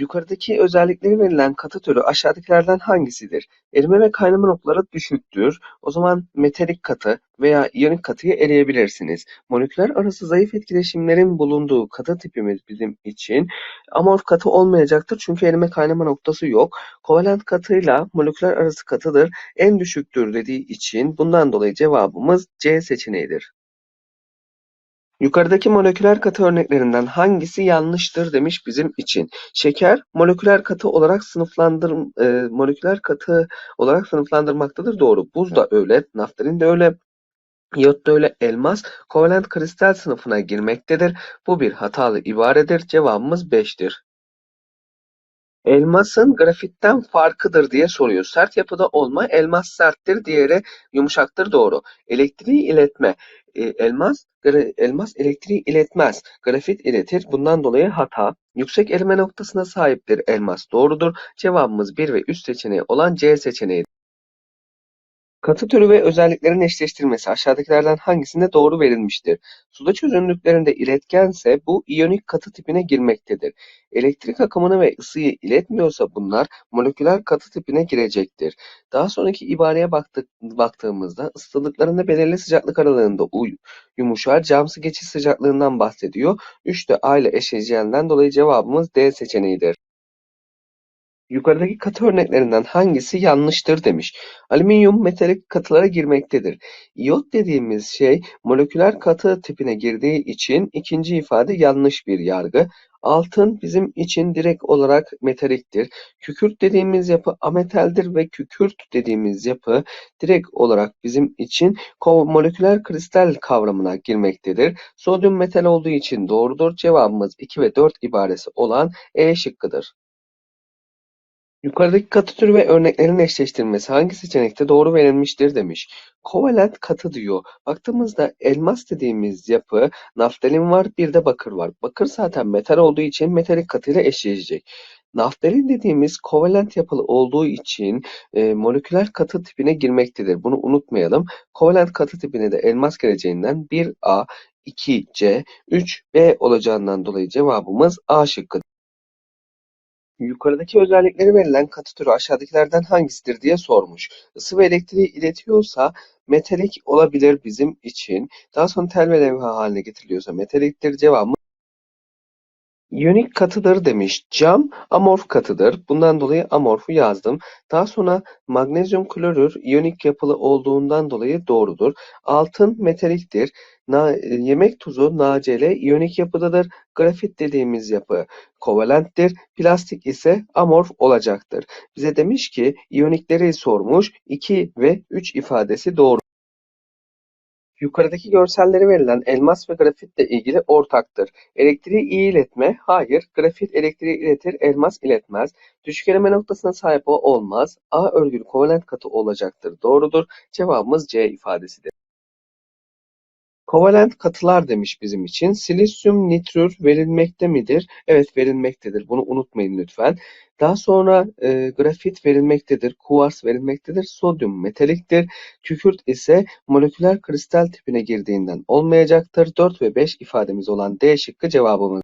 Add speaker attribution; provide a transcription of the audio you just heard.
Speaker 1: Yukarıdaki özellikleri verilen katı türü aşağıdakilerden hangisidir? Erime ve kaynama noktaları düşüktür. O zaman metalik katı veya iyonik katıyı eleyebilirsiniz. Moleküler arası zayıf etkileşimlerin bulunduğu katı tipimiz bizim için amorf katı olmayacaktır çünkü erime kaynama noktası yok. Kovalent katıyla moleküler arası katıdır. En düşüktür dediği için bundan dolayı cevabımız C seçeneğidir. Yukarıdaki moleküler katı örneklerinden hangisi yanlıştır demiş bizim için. Şeker moleküler katı olarak sınıflandır e, moleküler katı olarak sınıflandırmaktadır. Doğru. Buz da öyle, naftalin de öyle. İyot da öyle elmas kovalent kristal sınıfına girmektedir. Bu bir hatalı ibaredir. Cevabımız 5'tir. Elmasın grafitten farkıdır diye soruyor. Sert yapıda olma elmas serttir, diğeri yumuşaktır doğru. Elektriği iletme. E, elmas elmas elektriği iletmez. Grafit iletir. Bundan dolayı hata. Yüksek erime noktasına sahiptir elmas. Doğrudur. Cevabımız 1 ve 3 seçeneği olan C seçeneği. Katı türü ve özelliklerin eşleştirilmesi aşağıdakilerden hangisinde doğru verilmiştir? Suda çözünürlüklerinde iletkense bu iyonik katı tipine girmektedir. Elektrik akımını ve ısıyı iletmiyorsa bunlar moleküler katı tipine girecektir. Daha sonraki ibareye baktık, baktığımızda ısıtıldıklarında belirli sıcaklık aralığında uy, yumuşar, camsı geçiş sıcaklığından bahsediyor. 3 de A ile eşleşeceğinden dolayı cevabımız D seçeneğidir. Yukarıdaki katı örneklerinden hangisi yanlıştır demiş. Alüminyum metalik katılara girmektedir. İyot dediğimiz şey moleküler katı tipine girdiği için ikinci ifade yanlış bir yargı. Altın bizim için direkt olarak metaliktir. Kükürt dediğimiz yapı ametaldir ve kükürt dediğimiz yapı direkt olarak bizim için moleküler kristal kavramına girmektedir. Sodyum metal olduğu için doğrudur. Cevabımız 2 ve 4 ibaresi olan E şıkkıdır. Yukarıdaki katı türü ve örneklerin eşleştirilmesi hangi seçenekte doğru verilmiştir demiş. Kovalent katı diyor. Baktığımızda elmas dediğimiz yapı naftalin var bir de bakır var. Bakır zaten metal olduğu için metalik katıyla eşleşecek. Naftalin dediğimiz kovalent yapılı olduğu için e, moleküler katı tipine girmektedir. Bunu unutmayalım. Kovalent katı tipine de elmas geleceğinden 1A, 2C, 3B olacağından dolayı cevabımız A şıkkıdır. Yukarıdaki özellikleri verilen katı türü aşağıdakilerden hangisidir diye sormuş. Isı ve elektriği iletiyorsa metalik olabilir bizim için. Daha sonra tel ve levha haline getiriliyorsa metaliktir. Cevabımız İyonik katıdır demiş. Cam amorf katıdır. Bundan dolayı amorfu yazdım. Daha sonra magnezyum klorür iyonik yapılı olduğundan dolayı doğrudur. Altın metaliktir. Na, yemek tuzu NaCl iyonik yapıdadır. Grafit dediğimiz yapı kovalenttir. Plastik ise amorf olacaktır. Bize demiş ki iyonikleri sormuş. 2 ve 3 ifadesi doğru. Yukarıdaki görselleri verilen elmas ve grafitle ilgili ortaktır. Elektriği iyi iletme, hayır. Grafit elektriği iletir, elmas iletmez. Düşük eleme noktasına sahip o olmaz. A örgülü kovalent katı olacaktır. Doğrudur. Cevabımız C ifadesidir. Kovalent katılar demiş bizim için. Silisyum nitrür verilmekte midir? Evet verilmektedir. Bunu unutmayın lütfen. Daha sonra e, grafit verilmektedir. Kuvars verilmektedir. Sodyum metaliktir. Kükürt ise moleküler kristal tipine girdiğinden olmayacaktır. 4 ve 5 ifademiz olan D şıkkı cevabımız.